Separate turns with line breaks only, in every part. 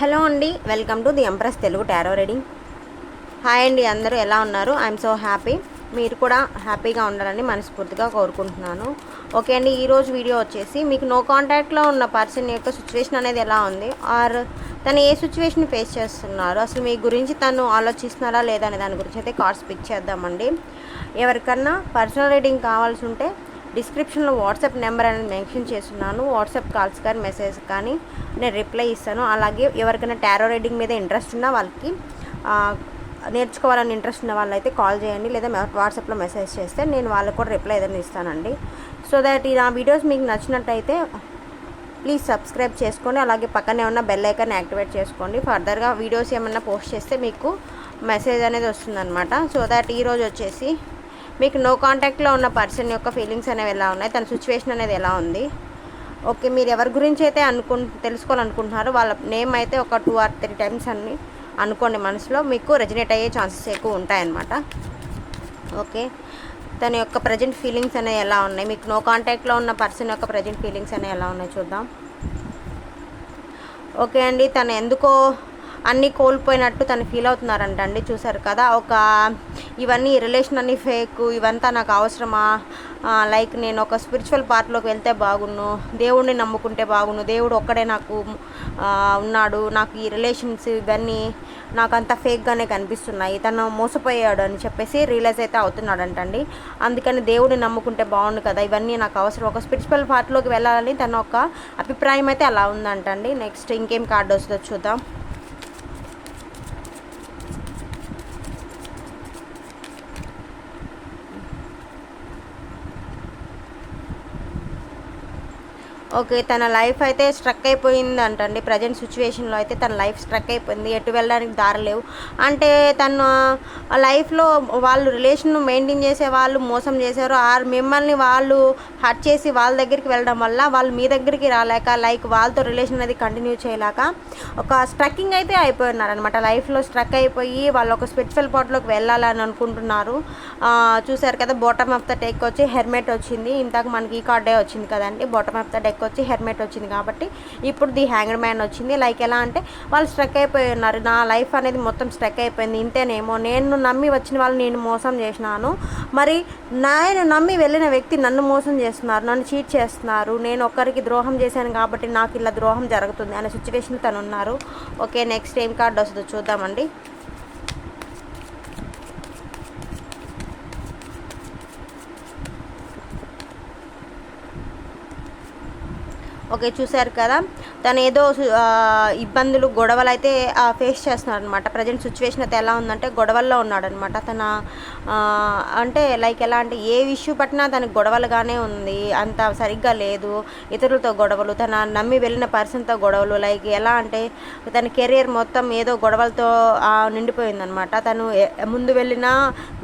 Hello అండి welcome to the empress Telugu tarot reading hi అండి అందరూ ఎలా ఉన్నారు? ఐఎమ్ సో హ్యాపీ మీరు కూడా హ్యాపీగా ఉండాలని మనస్ఫూర్తిగా కోరుకుంటున్నాను. ఓకే అండి ఈరోజు వీడియో వచ్చేసి మీకు నో కాంటాక్ట్లో ఉన్న పర్సన్ యొక్క సిచ్యువేషన్ అనేది ఎలా ఉంది? ఆర్ తను ఏ సిచ్యువేషన్ ఫేస్ చేస్తున్నారు? అసలు మీ గురించి తను ఆలోచిస్తున్నారా లేదా అనే దాని గురించి అయితే కార్డ్స్ పిక్ చేద్దామండి. ఎవరికన్నా పర్సనల్ రీడింగ్ కావాల్సి ఉంటే డిస్క్రిప్షన్లో వాట్సాప్ నెంబర్ అనేది మెన్షన్ చేస్తున్నాను. వాట్సాప్ కాల్స్ కానీ మెసేజ్ కానీ నేను రిప్లై ఇస్తాను. అలాగే ఎవరికైనా టారో రైడింగ్ మీద ఇంట్రెస్ట్ ఉన్న వాళ్ళకి నేర్చుకోవాలని ఇంట్రెస్ట్ ఉన్న వాళ్ళైతే కాల్ చేయండి. లేదా వాట్సాప్లో మెసేజ్ చేస్తే నేను వాళ్ళకి కూడా రిప్లై ఏదైనా ఇస్తానండి. సో దట్ ఈ నా వీడియోస్ మీకు నచ్చినట్టయితే ప్లీజ్ సబ్స్క్రైబ్ చేసుకోండి. అలాగే పక్కనే ఉన్న బెల్ ఐకాన్ యాక్టివేట్ చేసుకోండి. ఫర్దర్గా వీడియోస్ ఏమన్నా పోస్ట్ చేస్తే మీకు మెసేజ్ అనేది వస్తుందన్నమాట. సో దట్ ఈరోజు వచ్చేసి మీకు నో కాంటాక్ట్లో ఉన్న పర్సన్ యొక్క ఫీలింగ్స్ అనేవి ఎలా ఉన్నాయి? తన సిచ్యువేషన్ అనేది ఎలా ఉంది? ఓకే మీరు ఎవరి గురించి అయితే అనుకు తెలుసుకోవాలనుకుంటున్నారో వాళ్ళ నేమ్ అయితే ఒక టూ ఆర్ త్రీ టైమ్స్ అన్ని అనుకోండి మనసులో మీకు రెజినేట్ అయ్యే ఛాన్సెస్ ఎక్కువ ఉంటాయన్నమాట. ఓకే తన యొక్క ప్రజెంట్ ఫీలింగ్స్ అనేవి ఎలా ఉన్నాయి? మీకు నో కాంటాక్ట్లో ఉన్న పర్సన్ యొక్క ప్రజెంట్ ఫీలింగ్స్ అనేవి ఎలా ఉన్నాయి చూద్దాం. ఓకే అండి తను ఎందుకో అన్నీ కోల్పోయినట్టు తను ఫీల్ అవుతున్నారంట అండి. చూసారు కదా ఒక ఇవన్నీ రిలేషన్ అన్ని ఫేక్ ఇవంతా నాకు అవసరమా? లైక్ నేను ఒక స్పిరిచువల్ పార్ట్లోకి వెళ్తే బాగున్ను దేవుడిని నమ్ముకుంటే బాగున్ను దేవుడు ఒక్కడే నాకు ఉన్నాడు నాకు ఈ రిలేషన్స్ ఇవన్నీ నాకు అంత ఫేక్గానే కనిపిస్తున్నాయి తను మోసపోయాడు అని చెప్పేసి రియలైజ్ అయితే అవుతున్నాడంటండి అందుకని దేవుడిని నమ్ముకుంటే బాగుండు కదా ఇవన్నీ నాకు అవసరం. ఒక స్పిరిచువల్ పార్ట్లోకి వెళ్ళాలని తన ఒక అభిప్రాయం అయితే అలా ఉందంటండి నెక్స్ట్ ఇంకేం కార్డు వస్తుందో చూద్దాం. ఓకే తన లైఫ్ అయితే స్ట్రక్ అయిపోయింది అంటండి ప్రజెంట్ సిచ్యువేషన్లో అయితే తన లైఫ్ స్ట్రక్ అయిపోయింది. ఎటు వెళ్ళడానికి దారి లేవు. అంటే తన లైఫ్లో వాళ్ళు రిలేషన్ మెయింటైన్ చేసే వాళ్ళు మోసం చేశారు. ఆర్ మిమ్మల్ని వాళ్ళు హర్ట్ చేసి వాళ్ళ దగ్గరికి వెళ్ళడం వల్ల వాళ్ళు మీ దగ్గరికి రాలేక లైక్ వాళ్ళతో రిలేషన్ అనేది కంటిన్యూ చేయలేక ఒక స్ట్రక్కింగ్ అయితే అయిపోయి ఉన్నారనమాట లైఫ్లో స్ట్రక్ అయిపోయి వాళ్ళు ఒక స్పిరిచువల్ పాట్లోకి వెళ్ళాలని అనుకుంటున్నారు. చూసారు కదా బాటమ్ ఆఫ్ ద టెక్ వచ్చి హెల్మెట్ వచ్చింది. ఇంతకు మనకి ఈ కార్డే వచ్చింది కదండి. బాటమ్ ఆఫ్ ద డెక్ వచ్చి హెల్మెట్ వచ్చింది కాబట్టి ఇప్పుడు ది హ్యాంగర్ మ్యాన్ వచ్చింది. లైక్ ఎలా అంటే వాళ్ళు స్ట్రక్ అయిపోయి ఉన్నారు. నా లైఫ్ అనేది మొత్తం స్ట్రక్ అయిపోయింది. ఇంతేనేమో నేను నమ్మి వచ్చిన వాళ్ళు నేను మోసం చేసినాను. మరి నేను నమ్మి వెళ్ళిన వ్యక్తి నన్ను మోసం చేస్తున్నారు. నన్ను చీట్ చేస్తున్నారు. నేను ఒక్కరికి ద్రోహం చేశాను కాబట్టి నాకు ఇలా ద్రోహం జరుగుతుంది అనే సిచ్యువేషన్ తను ఉన్నారు. ఓకే నెక్స్ట్ ఏం కార్డు వస్తుందో చూద్దామండి. ఓకే చూశారు కదా. తను ఏదో ఇబ్బందులు గొడవలు అయితే ఫేస్ చేస్తున్నాడు అనమాట ప్రజెంట్ సిచ్యువేషన్ అయితే ఎలా ఉందంటే గొడవల్లో ఉన్నాడనమాట తన అంటే లైక్ ఎలా అంటే ఏ ఇష్యూ పట్టినా తనకి గొడవలుగానే ఉంది. అంత సరిగ్గా లేదు. ఇతరులతో గొడవలు తన నమ్మి వెళ్ళిన పర్సన్తో గొడవలు లైక్ ఎలా అంటే తన కెరియర్ మొత్తం ఏదో గొడవలతో నిండిపోయిందనమాట తను ముందు వెళ్ళినా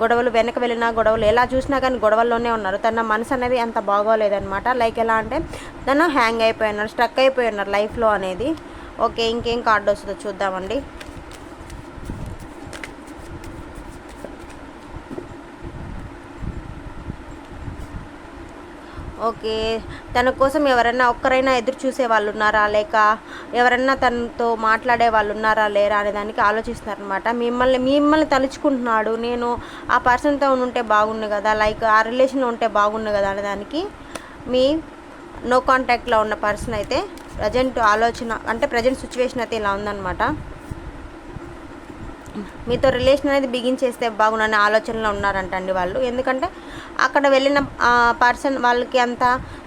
గొడవలు వెనక వెళ్ళినా గొడవలు ఎలా చూసినా కానీ గొడవల్లోనే ఉన్నారు. తన మనసు అనేది అంత బాగోలేదనమాట లైక్ ఎలా అంటే తను హ్యాంగ్ అయిపోయి ఉన్నారు స్ట్రక్ అయిపోయి ఉన్నారు లైఫ్లో అనేది. ఓకే ఇంకేం కార్డు వస్తుందో చూద్దామండి. ఓకే తన కోసం ఎవరైనా ఒక్కరైనా ఎదురు చూసే వాళ్ళు ఉన్నారా? లేక ఎవరైనా తనతో మాట్లాడే వాళ్ళు ఉన్నారా లేరా అనే దానికి ఆలోచిస్తున్నారనమాట మిమ్మల్ని మిమ్మల్ని తలుచుకుంటున్నాడు. నేను ఆ పర్సన్తో ఉంటే బాగుండు కదా లైక్ ఆ రిలేషన్ ఉంటే బాగుండు కదా అనే దానికి మీ నో కాంటాక్ట్లో ఉన్న పర్సన్ అయితే ప్రజెంట్ ఆలోచన అంటే ప్రజెంట్ సిచ్యువేషన్ అయితే ఇలా ఉందన్నమాట. మీతో రిలేషన్ అనేది బిగించేస్తే బాగుండనే ఆలోచనలో ఉన్నారంటండి వాళ్ళు. ఎందుకంటే అక్కడ వెళ్ళిన పర్సన్ వాళ్ళకి అంత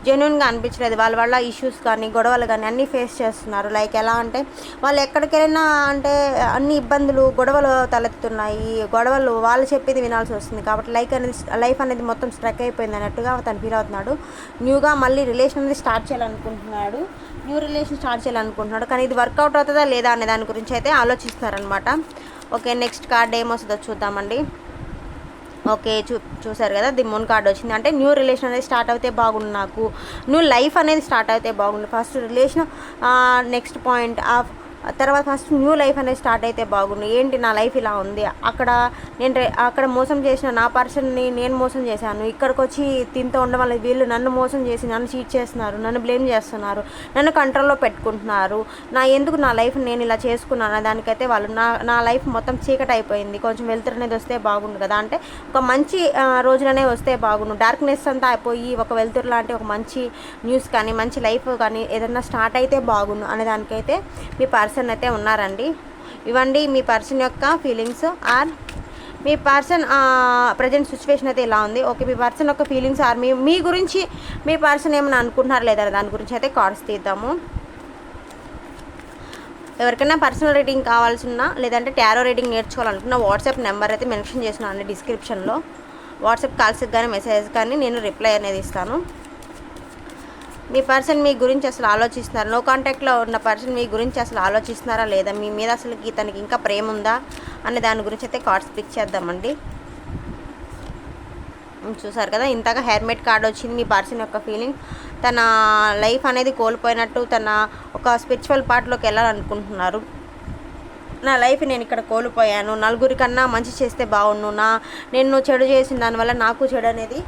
జెన్యున్గా అనిపించలేదు. వాళ్ళ వల్ల ఇష్యూస్ కానీ గొడవలు కానీ అన్నీ ఫేస్ చేస్తున్నారు. లైక్ ఎలా అంటే వాళ్ళు ఎక్కడికి వెళ్ళినా అంటే అన్ని ఇబ్బందులు గొడవలు తలెత్తుతున్నాయి. గొడవలు వాళ్ళు చెప్పేది వినాల్సి వస్తుంది. కాబట్టి లైక్ అనేది లైఫ్ అనేది మొత్తం స్ట్రక్ అయిపోయింది అన్నట్టుగా తను ఫీల్ అవుతున్నాడు. న్యూగా మళ్ళీ రిలేషన్ అనేది స్టార్ట్ చేయాలనుకుంటున్నాడు. న్యూ రిలేషన్ స్టార్ట్ చేయాలనుకుంటున్నాడు. కానీ ఇది వర్కౌట్ అవుతుందా లేదా అనే దాని గురించి అయితే ఆలోచిస్తారనమాట ఓకే నెక్స్ట్ కార్డ్ ఏమొస్తుందో చూద్దామండి. ఓకే చూ చూసారు కదా ది మూన్ కార్డ్ వచ్చింది. అంటే న్యూ రిలేషన్ అనేది స్టార్ట్ అయితే బాగుండు నాకు. న్యూ లైఫ్ అనేది స్టార్ట్ అయితే బాగుండు. First relation next point of తర్వాత ఫస్ట్ న్యూ లైఫ్ అనేది స్టార్ట్ అయితే బాగుండు ఏంటి నా లైఫ్ ఇలా ఉంది? అక్కడ నేను అక్కడ మోసం చేసిన నా పర్సన్ని నేను మోసం చేశాను. ఇక్కడికి వచ్చి తింటూ ఉండడం వల్ల వీళ్ళు నన్ను మోసం చేసి నన్ను చీట్ చేస్తున్నారు నన్ను బ్లేమ్ చేస్తున్నారు నన్ను కంట్రోల్లో పెట్టుకుంటున్నారు. నా ఎందుకు నా లైఫ్ నేను ఇలా చేసుకున్నాను దానికైతే వాళ్ళు నా నా లైఫ్ మొత్తం చీకటి అయిపోయింది. కొంచెం వెలుతురు అనేది వస్తే బాగుండు కదా. అంటే ఒక మంచి రోజులనే వస్తే బాగుండు. డార్క్నెస్ అంతా అయిపోయి ఒక వెలుతురు లాంటి ఒక మంచి న్యూస్ కానీ మంచి లైఫ్ కానీ ఏదైనా స్టార్ట్ అయితే బాగుండు అనే దానికైతే మీ పర్సన్ అయితే ఉన్నారండి. ఇవ్వండి మీ పర్సన్ యొక్క ఫీలింగ్స్ ఆర్ మీ పర్సన్ ప్రజెంట్ సిచ్యువేషన్ అయితే ఇలా ఉంది. ఓకే మీ పర్సన్ యొక్క ఫీలింగ్స్ ఆర్ మీ మీ గురించి మీ పర్సన్ ఏమైనా అనుకుంటున్నారు లేదా దాని గురించి అయితే కార్డ్స్ తీద్దాము. ఎవరికైనా పర్సనల్ రీడింగ్ కావాల్సిన లేదంటే టారో రీడింగ్ నేర్చుకోవాలనుకున్న వాట్సాప్ నెంబర్ అయితే మెన్షన్ చేస్తున్నాను డిస్క్రిప్షన్లో వాట్సాప్ కాల్స్కి కానీ మెసేజ్ కానీ నేను రిప్లై అనేది ఇస్తాను. మీ పర్సన్ మీ గురించి అసలు ఆలోచిస్తున్నారు? నో కాంటాక్ట్లో ఉన్న పర్సన్ మీ గురించి అసలు ఆలోచిస్తున్నారా లేదా? మీ మీద అసలు తనకి ఇంకా ప్రేమ ఉందా? అనే దాని గురించి అయితే కార్డ్స్ పిక్ చేద్దామండి. చూసారు కదా ఇంతగా హెర్మెట్ కార్డ్ వచ్చింది మీ పర్సన్ యొక్క ఫీలింగ్ తన లైఫ్ అనేది కోల్పోయినట్టు తన ఒక స్పిరిచువల్ పార్ట్లోకి వెళ్ళాలనుకుంటున్నారు. నా లైఫ్ నేను ఇక్కడ కోల్పోయాను. నలుగురికన్నా మంచి చేస్తే బాగుండు. నా నేను చెడు చేసిన దానివల్ల నాకు చెడు అనేది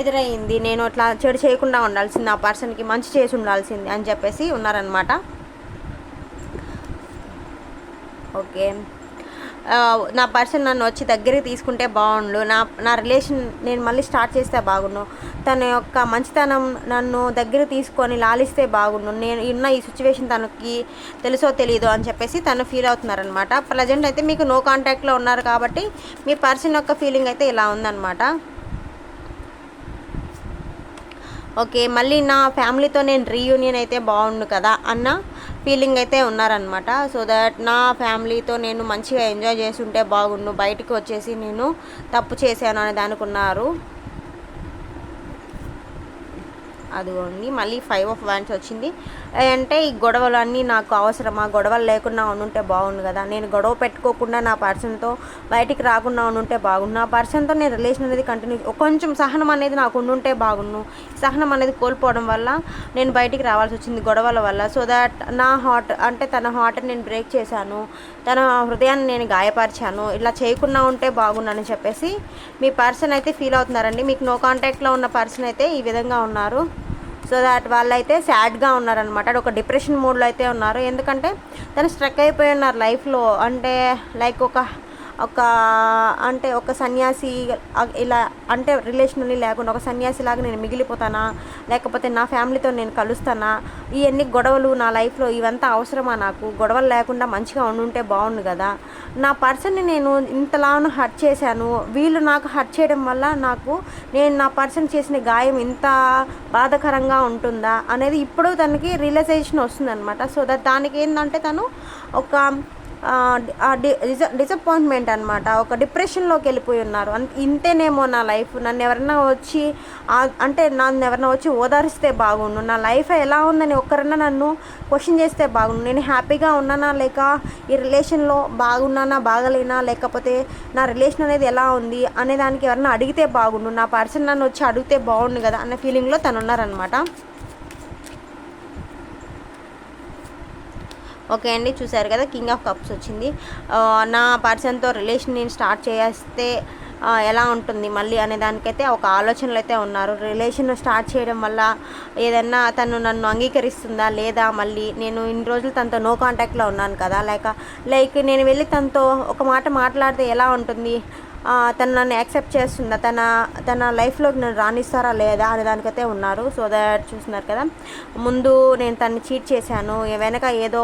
ఎదురయ్యింది. నేను అట్లా చెడు చేయకుండా ఉండాల్సింది. ఆ పర్సన్కి మంచి చేసి ఉండాల్సింది అని చెప్పేసి ఉన్నారనమాట ఓకే. నా పర్సన్ నన్ను వచ్చి దగ్గరికి తీసుకుంటే బాగుండు. నా నా రిలేషన్ నేను మళ్ళీ స్టార్ట్ చేస్తే బాగుండు. తన యొక్క మంచితనం నన్ను దగ్గర తీసుకొని లాలిస్తే బాగుండు. నేను ఉన్న ఈ సిచ్యువేషన్ తనకి తెలుసో తెలీదో అని చెప్పేసి తను ఫీల్ అవుతున్నారనమాట ప్రజెంట్ అయితే మీకు నో కాంటాక్ట్లో ఉన్నారు కాబట్టి మీ పర్సన్ యొక్క ఫీలింగ్ అయితే ఇలా ఉందన్నమాట. ఓకే మళ్ళీ నా ఫ్యామిలీతో నేను రీయూనియన్ అయితే బాగుండు కదా అన్న ఫీలింగ్ అయితే ఉన్నారనమాట సో దట్ నా ఫ్యామిలీతో నేను మంచిగా ఎంజాయ్ చేసి ఉంటే బాగుండు బయటికి వచ్చేసి నేను తప్పు చేశాను అనే దానికి ఉన్నారు. అదిగోండి మళ్ళీ ఫైవ్ ఆఫ్ వ్యాన్స్ వచ్చింది. అంటే ఈ గొడవలు అన్నీ నాకు అవసరమా? గొడవలు లేకుండా ఉండుంటే బాగుండు కదా. నేను గొడవ పెట్టుకోకుండా నా పర్సన్తో బయటికి రాకుండా ఉండుంటే బాగుండు. నా పర్సన్తో నేను రిలేషన్ అనేది కంటిన్యూ కొంచెం సహనం అనేది నాకు ఉండుంటే బాగుండు. సహనం అనేది కోల్పోవడం వల్ల నేను బయటికి రావాల్సి వచ్చింది గొడవల వల్ల. సో దట్ నా హార్ట్ అంటే తన హార్ట్ నేను బ్రేక్ చేశాను. తన హృదయాన్ని నేను గాయపరిచాను. ఇలా చేయకుండా ఉంటే బాగుండని చెప్పేసి మీ పర్సన్ అయితే ఫీల్ అవుతున్నారండి. మీకు నో కాంటాక్ట్లో ఉన్న పర్సన్ అయితే ఈ విధంగా ఉన్నారు. సో దాట్ వాళ్ళైతే సాడ్గా ఉన్నారనమాట ఒక డిప్రెషన్ మూడ్లో అయితే ఉన్నారు. ఎందుకంటే తను స్ట్రక్ అయిపోయి ఉన్నారు లైఫ్లో. అంటే లైక్ ఒక ఒక అంటే ఒక సన్యాసి ఇలా అంటే రిలేషన్ లేకుండా ఒక సన్యాసి లాగా నేను మిగిలిపోతానా? లేకపోతే నా ఫ్యామిలీతో నేను కలుస్తానా? ఇవన్నీ గొడవలు నా లైఫ్లో ఇవంతా అవసరమా నాకు? గొడవలు లేకుండా మంచిగా ఉండుంటే బాగుండు కదా? నా పర్సన్ని నేను ఇంతలాను హర్ట్ చేశాను. వీళ్ళు నాకు హర్ట్ చేయడం వల్ల నాకు నేను నా పర్సన్ చేసిన గాయం ఇంత బాధాకరంగా ఉంటుందా అనేది ఇప్పుడు తనకి రియలైజేషన్ వస్తుందన్నమాట. సో దట్ దానికి ఏంటంటే తను ఒక డిసప్పాయింట్మెంట్ అనమాట ఒక డిప్రెషన్లోకి వెళ్ళిపోయి ఉన్నారు. ఇంతేనేమో నా లైఫ్ నన్ను ఎవరన్నా వచ్చి అంటే నన్ను ఎవరన్నా వచ్చి ఓదారిస్తే బాగుండు. నా లైఫ్ ఎలా ఉందని ఒక్కరన్నా నన్ను క్వశ్చన్ చేస్తే బాగుండు. నేను హ్యాపీగా ఉన్నానా లేక ఈ రిలేషన్లో బాగున్నానా బాగలేనా లేకపోతే నా రిలేషన్ అనేది ఎలా ఉంది అనే దానికి ఎవరన్నా అడిగితే బాగుండు. నా పర్సన్ నన్ను వచ్చి అడిగితే బాగుండు కదా అనే ఫీలింగ్లో తను ఉన్నారనమాట ఓకే అండి చూసారు కదా కింగ్ ఆఫ్ కప్స్ వచ్చింది. నా పర్సన్తో రిలేషన్ నేను స్టార్ట్ చేస్తే ఎలా ఉంటుంది మళ్ళీ అనే దానికైతే ఒక ఆలోచనలు అయితే ఉన్నారు. రిలేషన్ స్టార్ట్ చేయడం వల్ల ఏదన్నా తను నన్ను అంగీకరిస్తుందా లేదా మళ్ళీ నేను ఇన్ని రోజులు తనతో నో కాంటాక్ట్లో ఉన్నాను కదా లైక్ లైక్ నేను వెళ్ళి తనతో ఒక మాట మాట్లాడితే ఎలా ఉంటుంది? తను నన్ను యాక్సెప్ట్ చేస్తుందా? తన తన లైఫ్లోకి నన్ను రాణిస్తారా లేదా అనే దానికైతే ఉన్నారు. సో దట్ చూస్తున్నారు కదా. ముందు నేను తన్ని చీట్ చేశాను. వెనక ఏదో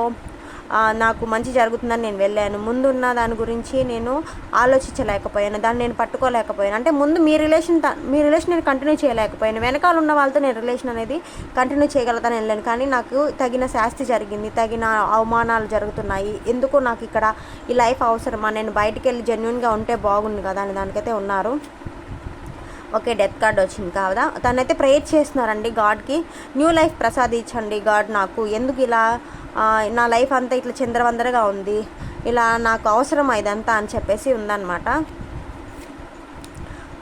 నాకు మంచి జరుగుతుందని నేను వెళ్ళాను. ముందున్న దాని గురించి నేను ఆలోచించలేకపోయాను. దాన్ని నేను పట్టుకోలేకపోయాను. అంటే ముందు మీ రిలేషన్ మీ రిలేషన్ నేను కంటిన్యూ చేయలేకపోయాను. వెనకాల ఉన్న వాళ్ళతో నేను రిలేషన్ అనేది కంటిన్యూ చేయగలుగుతాను వెళ్ళాను. కానీ నాకు తగిన శాస్తి జరిగింది. తగిన అవమానాలు జరుగుతున్నాయి. ఎందుకు నాకు ఇక్కడ ఈ లైఫ్ అవసరమా? నేను బయటికి వెళ్ళి జెన్యున్గా ఉంటే బాగుంది కదా అని దానికైతే ఉన్నారు. ఓకే డెత్ కార్డ్ వచ్చింది కాదా. తనైతే ప్రేయర్ చేస్తున్నారండి. గాడ్కి న్యూ లైఫ్ ప్రసాదించండి గాడ్ నాకు. ఎందుకు ఇలా నా లైఫ్ అంతా ఇట్లా చందరవందరగా ఉంది. ఇలా నాకు అవసరం ఇదంతా అని చెప్పేసి ఉందన్నమాట.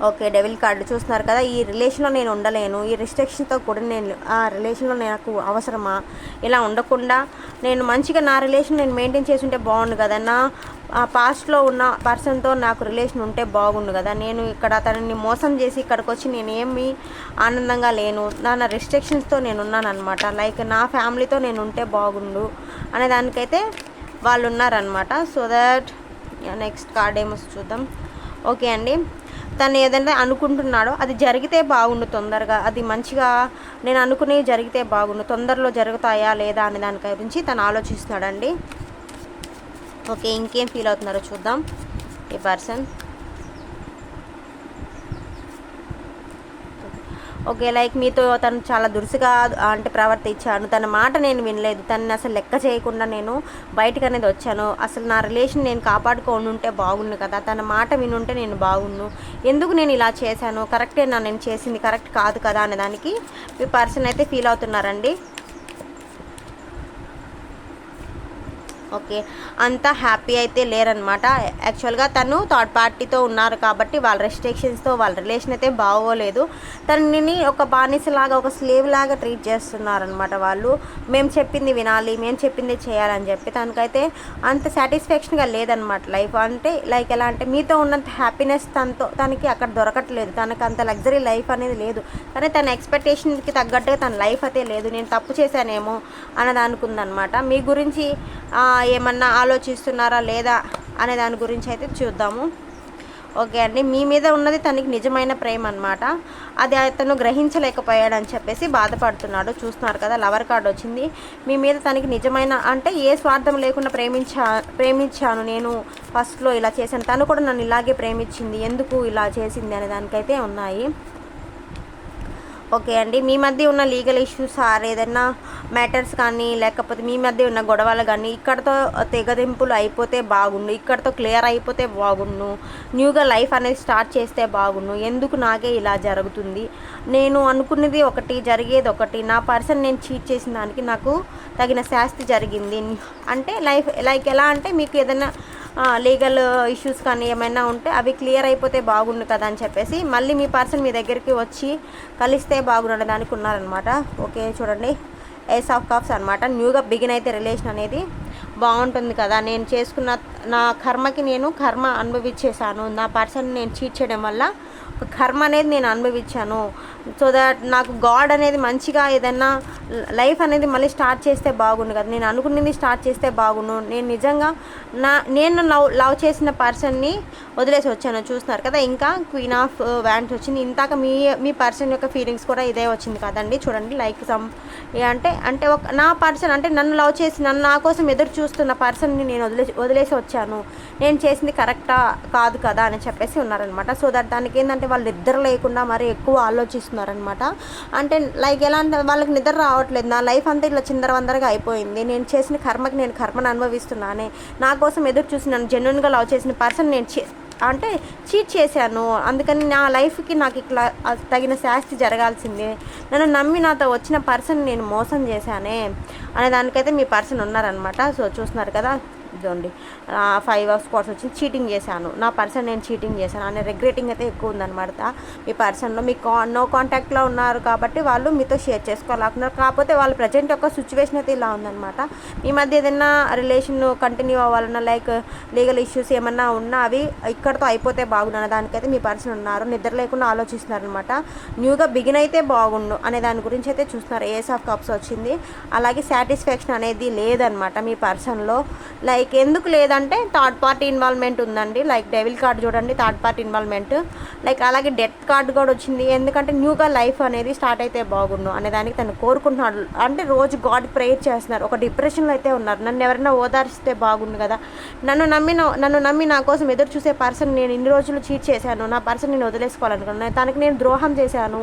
ఓకే డెవిల్ కార్డు చూస్తున్నారు కదా ఈ రిలేషన్లో నేను ఉండలేను ఈ రిస్ట్రిక్షన్తో కూడా నేను ఆ రిలేషన్లో నాకు అవసరమా? ఇలా ఉండకుండా నేను మంచిగా నా రిలేషన్ నేను మెయింటైన్ చేసి ఉంటే బాగుండు కదా నా ఆ పాస్ట్లో ఉన్న పర్సన్తో నాకు రిలేషన్ ఉంటే బాగుండు కదా నేను ఇక్కడ తనని మోసం చేసి ఇక్కడికి వచ్చి నేను ఏమి ఆనందంగా లేను నా రిస్ట్రిక్షన్స్తో నేను ఉన్నాను అనమాట లైక్ నా ఫ్యామిలీతో నేను ఉంటే బాగుండు అనే దానికైతే వాళ్ళు ఉన్నారనమాట సో దట్ నెక్స్ట్ కార్డ్ ఏమో చూద్దాం. ఓకే అండి. తను ఏదైనా అనుకుంటున్నాడో అది జరిగితే బాగుండు తొందరగా. అది మంచిగా నేను అనుకునేవి జరిగితే బాగుండు. తొందరలో జరుగుతాయా లేదా అనే దాని గురించి తను ఆలోచిస్తున్నాడండి. ఓకే ఇంకేం ఫీల్ అవుతున్నారో చూద్దాం. ఈ పర్సన్? ఓకే లైక్ మీతో తను చాలా దురుసుగా అంటే ప్రవర్తించాను. తన మాట నేను వినలేదు. తనని అసలు లెక్క చేయకుండా నేను బయటకు అనేది వచ్చాను. అసలు నా రిలేషన్ నేను కాపాడుకొని ఉంటే బాగుండు కదా. తన మాట వినుంటే నేను బాగుండు. ఎందుకు నేను ఇలా చేశాను? కరెక్టే నా నేను చేసింది కరెక్ట్ కాదు కదా అనే దానికి మీ పర్సన్ అయితే ఫీల్ అవుతున్నారండి. ఓకే. అంత హ్యాపీ అయితే లేరనమాట. యాక్చువల్గా తను థర్డ్ పార్టీతో ఉన్నారు కాబట్టి వాళ్ళ రెస్ట్రిక్షన్స్తో వాళ్ళ రిలేషన్ అయితే బాగోలేదు. తనని ఒక బానిసలాగా ఒక స్లేవ్ లాగా ట్రీట్ చేస్తున్నారనమాట వాళ్ళు. మేము చెప్పింది వినాలి మేము చెప్పింది చేయాలని చెప్పి. తనకైతే అంత సాటిస్ఫాక్షన్గా లేదనమాట లైఫ్. అంటే లైక్ ఎలా అంటే మీతో ఉన్నంత హ్యాపీనెస్ తనతో తనకి అక్కడ దొరకట్లేదు. తనకు అంత లగ్జరీ లైఫ్ అనేది లేదు. కానీ తన ఎక్స్పెక్టేషన్కి తగ్గట్టుగా తన లైఫ్ అయితే లేదు. నేను తప్పు చేశానేమో అన్నది అనుకుందనమాట. మీ గురించి ఏమన్నా ఆలోచిస్తున్నారా లేదా అనే దాని గురించి అయితే చూద్దాము. ఓకే అండి మీ మీద ఉన్నది తనకి నిజమైన ప్రేమ అనమాట అది అతను గ్రహించలేకపోయాడని చెప్పేసి బాధపడుతున్నాడు. చూస్తున్నారు కదా లవర్ కార్డ్ వచ్చింది. మీ మీద తనకి నిజమైన అంటే ఏ స్వార్థం లేకుండా ప్రేమించా ప్రేమించాను నేను ఫస్ట్లో ఇలా చేశాను. తను కూడా నన్ను ఇలాగే ప్రేమించింది. ఎందుకు ఇలా చేసింది అనే దానికైతే ఉన్నాయి. ఓకే అండి. మీ మధ్య ఉన్న లీగల్ ఇష్యూస్ ఆర్ ఏదైనా మ్యాటర్స్ కానీ లేకపోతే మీ మధ్య ఉన్న గొడవలు కానీ ఇక్కడతో తెగదింపులు అయిపోతే బాగుండు ఇక్కడతో క్లియర్ అయిపోతే బాగుండు న్యూగా లైఫ్ అనేది స్టార్ట్ చేస్తే బాగుండు. ఎందుకు నాకే ఇలా జరుగుతుంది? నేను అనుకున్నది ఒకటి జరిగేది ఒకటి. నా పర్సన్ నేను చీట్ చేసిన దానికి నాకు తగిన శాస్తి జరిగింది. అంటే లైఫ్ లైక్ ఎలా అంటే మీకు ఏదైనా లీగల్ ఇష్యూస్ కానీ ఏమైనా ఉంటే అవి క్లియర్ అయిపోతే బాగుండు కదా అని చెప్పేసి మళ్ళీ మీ పర్సన్ మీ దగ్గరికి వచ్చి కలిస్తే బాగుండే దానికి ఉన్నారనమాట ఓకే చూడండి. ఏస్ ఆఫ్ కప్స్ అనమాట న్యూగా బిగిన్ అయితే రిలేషన్ అనేది బాగుంటుంది కదా. నేను చేసుకున్న నా కర్మకి నేను కర్మ అనుభవించేశాను. నా పర్సన్ నేను చీట్ చేయడం వల్ల కర్మ అనేది నేను అనుభవించాను. సో దట్ నాకు గాడ్ అనేది మంచిగా ఏదన్నా లైఫ్ అనేది మళ్ళీ స్టార్ట్ చేస్తే బాగుండు కదా. నేను అనుకున్నది స్టార్ట్ చేస్తే బాగుండు. నేను నిజంగా నా నేను లవ్ లవ్ చేసిన పర్సన్ని వదిలేసి వచ్చాను. చూస్తున్నారు కదా ఇంకా క్వీన్ ఆఫ్ వ్యాండ్స్ వచ్చింది. ఇంతాక మీ మీ పర్సన్ యొక్క ఫీలింగ్స్ కూడా ఇదే వచ్చింది కదండి. చూడండి లైక్ సమ్ అంటే అంటే ఒక నా పర్సన్ అంటే నన్ను లవ్ చేసి నన్ను నా కోసం ఎదురు చూస్తున్న పర్సన్ని నేను వదిలేసి వదిలేసి వచ్చాను. నేను చేసింది కరెక్టా కాదు కదా అని చెప్పేసి ఉన్నారనమాట సో దట్ దానికి ఏంటంటే వాళ్ళు నిద్ర లేకుండా మరి ఎక్కువ చేస్తున్నారనమాట అంటే లైక్ ఎలా అంటే వాళ్ళకి నిద్ర రావట్లేదు. నా లైఫ్ అంతా ఇట్లా చిందరవందరగా అయిపోయింది. నేను చేసిన కర్మకి నేను కర్మను అనుభవిస్తున్నానే. నా కోసం ఎదురు చూసి నన్ను జెన్యున్గా లవ్ చేసిన పర్సన్ నేను చే అంటే చీట్ చేశాను. అందుకని నా లైఫ్కి నాకు ఇట్లా తగిన శాస్తి జరగాల్సిందే. నన్ను నమ్మి నాతో వచ్చిన పర్సన్ నేను మోసం చేశానే. అనే దానికైతే మీ పర్సన్ ఉన్నారనమాట సో చూస్తున్నారు కదా. ఇదండి. ఫైవ్ ఆఫ్ స్పాట్స్ వచ్చి చీటింగ్ చేశాను. నా పర్సన్ నేను చీటింగ్ చేశాను. అనే రిగ్రెటింగ్ అయితే ఎక్కువ ఉందన్నమాట. మీ పర్సన్లో మీ కా నో కాంటాక్ట్లో ఉన్నారు కాబట్టి వాళ్ళు మీతో షేర్ చేసుకోలేకున్నారు కాకపోతే వాళ్ళు ప్రజెంట్ యొక్క సిచ్యువేషన్ అయితే ఇలా ఉందన్నమాట. మీ మధ్య ఏదైనా రిలేషన్ కంటిన్యూ అవ్వాలన్నా లైక్ లీగల్ ఇష్యూస్ ఏమన్నా ఉన్నా అవి ఇక్కడతో అయిపోతే బాగుండు దానికైతే మీ పర్సన్ ఉన్నారు. నిద్ర లేకుండా ఆలోచిస్తున్నారు అనమాట న్యూగా బిగిన్ అయితే బాగుండు అనే దాని గురించి అయితే చూస్తున్నారు. ఏస్ ఆఫ్ కప్స్ వచ్చింది. అలాగే సాటిస్ఫాక్షన్ అనేది లేదనమాట మీ పర్సన్లో లైక్ లైక్ ఎందుకు లేదంటే థర్డ్ పార్టీ ఇన్వాల్వ్మెంట్ ఉందండి. లైక్ డెవిల్ కార్డ్ చూడండి థర్డ్ పార్టీ ఇన్వాల్వ్మెంట్. లైక్ అలాగే డెత్ కార్డ్ కూడా వచ్చింది. ఎందుకంటే న్యూగా లైఫ్ అనేది స్టార్ట్ అయితే బాగుండు అనే దానికి తను కోరుకుంటున్నాడు. అంటే రోజు గాడ్ ప్రేయర్ చేస్తున్నారు. ఒక డిప్రెషన్లో అయితే ఉన్నారు. నన్ను ఎవరైనా ఓదార్స్తే బాగుండు కదా. నన్ను నమ్మిన నన్ను నమ్మి నా కోసం ఎదురు చూసే పర్సన్ నేను ఇన్ని రోజులు చీట్ చేశాను. నా పర్సన్ నేను వదిలేసుకోవాలనుకున్నాను. తనకి నేను ద్రోహం చేశాను.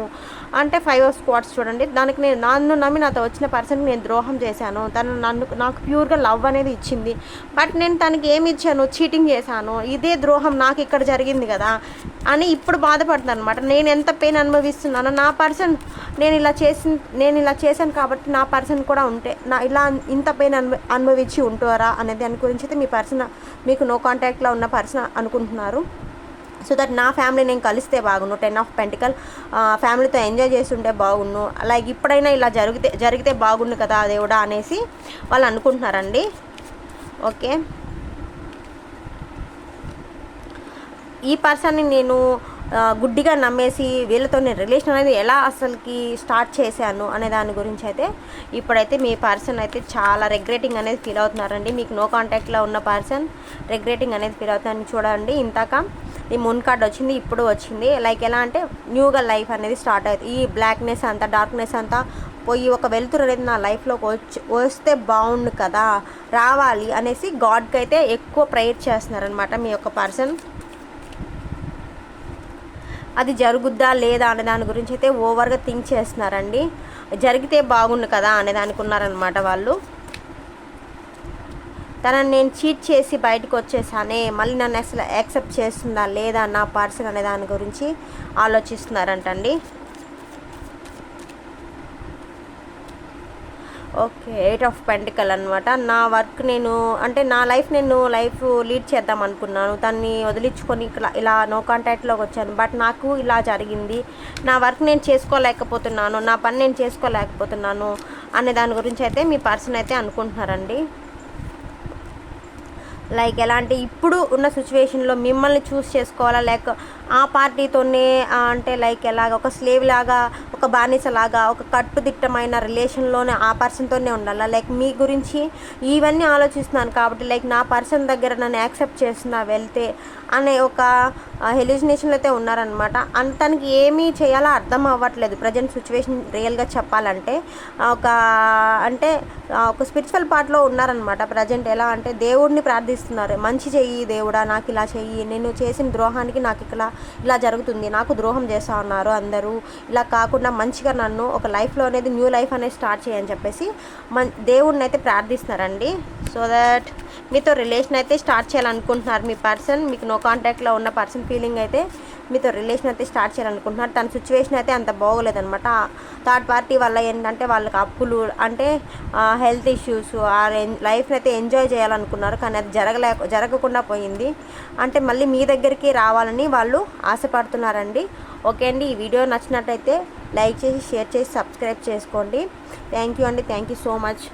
అంటే ఫైవ్ ఆఫ్ స్క్వాడ్స్ చూడండి. దానికి నేను నన్ను నమ్మి నాతో వచ్చిన పర్సన్కి నేను ద్రోహం చేశాను. తను నన్ను నాకు ప్యూర్గా లవ్ అనేది ఇచ్చింది. బట్ నేను తనకి ఏమి ఇచ్చాను చీటింగ్ చేశాను ఇదే ద్రోహం నాకు ఇక్కడ జరిగింది కదా అని ఇప్పుడు బాధపడుతున్నాను అనమాట నేను ఎంత పెయిన్ అనుభవిస్తున్నానో నా పర్సన్ నేను ఇలా చేసి నేను ఇలా చేశాను కాబట్టి నా పర్సన్ కూడా ఉంటే నా ఇలా ఇంత పెయిన్ అనుభ అనుభవించి ఉంటారా అనేది దాని గురించి అయితే మీ పర్సన్ మీకు నో కాంటాక్ట్లో ఉన్న పర్సన్ అనుకుంటున్నారు. సో దట్ నా ఫ్యామిలీ నేను కలిస్తే బాగుండు టెన్ ఆఫ్ పెంటికల్ ఫ్యామిలీతో ఎంజాయ్ చేస్తుంటే బాగుండు. లైక్ ఇప్పుడైనా ఇలా జరిగితే జరిగితే బాగుండు కదా దేవుడా అనేసి వాళ్ళు అనుకుంటున్నారండి. ఓకే. ఈ పర్సన్ని నేను గుడ్డిగా నమ్మేసి వీళ్ళతో నేను రిలేషన్ అనేది ఎలా అసలుకి స్టార్ట్ చేశాను అనే దాని గురించి అయితే ఇప్పుడైతే మీ పర్సన్ అయితే చాలా రెగ్రెటింగ్ అనేది ఫీల్ అవుతున్నారండి. మీకు నో కాంటాక్ట్లో ఉన్న పర్సన్ రెగ్రెటింగ్ అనేది ఫీల్ అవుతుందని చూడండి. ఇంతాక ఈ మున్ కార్డ్ వచ్చింది ఇప్పుడు వచ్చింది. లైక్ ఎలా అంటే న్యూగా లైఫ్ అనేది స్టార్ట్ అవుతుంది ఈ బ్లాక్నెస్ అంతా డార్క్నెస్ అంతా పోయి ఒక వెలుతురు అనేది నా లైఫ్లోకి వచ్చి వస్తే బాగుండు కదా రావాలి అనేసి గాడ్కి అయితే ఎక్కువ ప్రేయర్ చేస్తున్నారనమాట మీ యొక్క పర్సన్. అది జరుగుద్దా లేదా అనే దాని గురించి అయితే ఓవర్గా థింక్ చేస్తున్నారండి. జరిగితే బాగుండు కదా అనే దానికి ఉన్నారనమాట వాళ్ళు. తనని నేను చీట్ చేసి బయటకు వచ్చేసానే మళ్ళీ నన్ను అసలు యాక్సెప్ట్ చేస్తుందా లేదా నా పర్సన్ అనే దాని గురించి ఆలోచిస్తున్నారంటండి. ఓకే ఎయిట్ ఆఫ్ పెంటికల్ అనమాట నా వర్క్ నేను అంటే నా లైఫ్ నేను లైఫ్ లీడ్ చేద్దాం అనుకున్నాను. దాన్ని వదిలించుకొని ఇలా ఇలా నో కాంటాక్ట్లోకి వచ్చాను. బట్ నాకు ఇలా జరిగింది. నా వర్క్ నేను చేసుకోలేకపోతున్నాను. నా పని నేను చేసుకోలేకపోతున్నాను అనే దాని గురించి అయితే మీ పర్సన్ అయితే అనుకుంటున్నారండి. లైక్ ఎలా అంటే ఇప్పుడు ఉన్న సిచ్యువేషన్లో మిమ్మల్ని చూస్ చేసుకోవాలా? లేక ఆ పార్టీతోనే అంటే లైక్ ఎలాగ ఒక స్లేవ్ లాగా ఒక బానిస లాగా ఒక కట్టుదిట్టమైన రిలేషన్లోనే ఆ పర్సన్తోనే ఉండాలా? లైక్ మీ గురించి ఇవన్నీ ఆలోచిస్తున్నాను కాబట్టి లైక్ నా పర్సన్ దగ్గర నన్ను యాక్సెప్ట్ చేస్తున్నా వెళ్తే అనే ఒక హెలిజినేషన్లో అయితే ఉన్నారనమాట అండ్ తనకి ఏమీ చేయాలో అర్థం అవ్వట్లేదు. ప్రజెంట్ సిచ్యువేషన్ రియల్గా చెప్పాలంటే ఒక అంటే ఒక స్పిరిచువల్ పార్ట్లో ఉన్నారనమాట ప్రజెంట్ ఎలా అంటే దేవుడిని ప్రార్థిస్తున్నారు. మంచి చెయ్యి దేవుడా నాకు ఇలా చెయ్యి. నేను చేసిన ద్రోహానికి నాకు ఇలా ఇలా జరుగుతుంది నాకు ద్రోహం చేస్తా ఉన్నారు అందరూ. ఇలా కాకుండా మంచిగా నన్ను ఒక లైఫ్లో అనేది న్యూ లైఫ్ అనేది స్టార్ట్ చేయని చెప్పేసి మన్ దేవుడిని అయితే ప్రార్థిస్తున్నారండి. సో దట్ మీతో రిలేషన్ అయితే స్టార్ట్ చేయాలనుకుంటున్నారు మీ పర్సన్. మీకు నో కాంటాక్ట్లో ఉన్న పర్సన్ ఫీలింగ్ అయితే మీతో రిలేషన్ అయితే స్టార్ట్ చేయాలనుకుంటున్నారు. తన సిచ్యువేషన్ అయితే అంత బాగోలేదనమాట థర్డ్ పార్టీ వల్ల ఏంటంటే వాళ్ళకి అప్పులు అంటే హెల్త్ ఇష్యూస్ ఆ లైఫ్ని అయితే ఎంజాయ్ చేయాలనుకున్నారు. కానీ అది జరగలే జరగకుండా పోయింది. అంటే మళ్ళీ మీ దగ్గరికి రావాలని వాళ్ళు ఆశపడుతున్నారండి. ఓకే అండి. ఈ వీడియో నచ్చినట్టయితే లైక్ చేసి షేర్ చేసి సబ్స్క్రైబ్ చేసుకోండి. థ్యాంక్ యూ అండి. Thank you so much